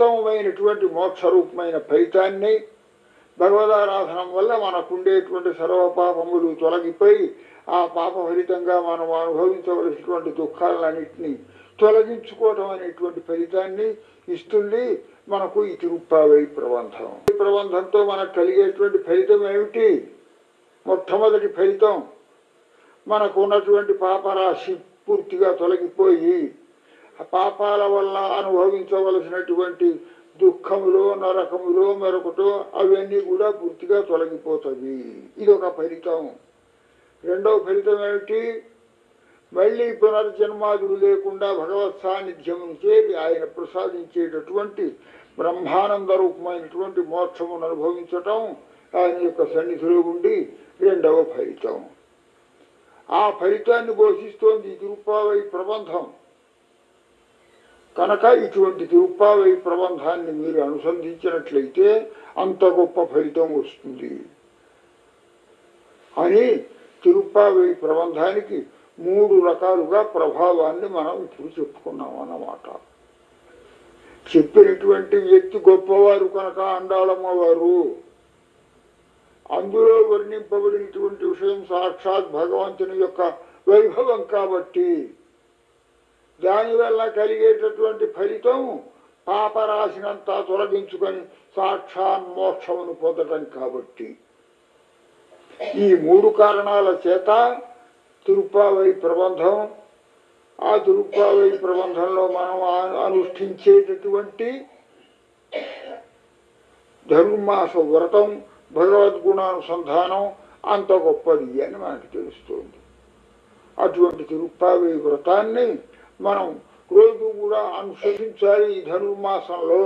ఉత్తమమైనటువంటి మోక్షరూపమైన ఫలితాన్ని భగవదారాధనం వల్ల మనకుండేటువంటి సర్వ పాపములు తొలగిపోయి ఆ పాప ఫలితంగా మనం అనుభవించవలసినటువంటి దుఃఖాలన్నింటినీ తొలగించుకోవటం అనేటువంటి ఫలితాన్ని ఇస్తుంది మనకు ఈ తిరుప్పావై ప్రబంధం. ఈ ప్రబంధంతో మనకు కలిగేటువంటి ఫలితం ఏమిటి? మొట్టమొదటి ఫలితం మనకు ఉన్నటువంటి పాపరాశి పూర్తిగా తొలగిపోయి పాపాల వల్ల అనుభవించవలసినటువంటి దుఃఖములో నరకములో మరొకటో అవన్నీ కూడా పూర్తిగా తొలగిపోతుంది ఇది ఒక ఫలితం. రెండవ ఫలితం ఏమిటి? మళ్ళీ పునర్జన్మాదులు లేకుండా భగవత్ సాన్నిధ్యమును చేరి ఆయన ప్రసాదించేటటువంటి బ్రహ్మానంద రూపమైనటువంటి మోక్షమును అనుభవించటం ఆయన యొక్క సన్నిధిలో ఉండి రెండవ ఫలితం. ఆ ఫలితాన్ని ఘోషిస్తోంది ఈ ప్రబంధం. కనుక ఇటువంటి తిరుప్పావై ప్రబంధాన్ని మీరు అనుసంధించినట్లయితే అంత గొప్ప ఫలితం వస్తుంది. అని తిరుప్పావై ప్రబంధానికి మూడు రకాలుగా ప్రభావాన్ని మనం ఇప్పుడు చెప్పుకున్నాం అన్నమాట. చెప్పినటువంటి వ్యక్తి గొప్పవారు కనుక అండాలమ్మవారు అందులో వర్ణింపబడినటువంటి విషయం సాక్షాత్ భగవంతుని యొక్క వైభవం కాబట్టి దానివల్ల కలిగేటటువంటి ఫలితం పాపరాశినంతా తొలగించుకొని సాక్షాన్ మోక్షమును పొందటం కాబట్టి. ఈ మూడు కారణాల చేత తిరుప్పావై ప్రబంధం ఆ తిరుప్పావై ప్రబంధంలో మనం అనుష్ఠించేటటువంటి ధనుర్మాస వ్రతం భగవద్గుణానుసంధానం అంత గొప్పది అని మనకు తెలుస్తుంది. అటువంటి తిరుప్పావై వ్రతాన్ని మనం రోజు కూడా అనుసరించాలి ఈ ధనుర్మాసంలో.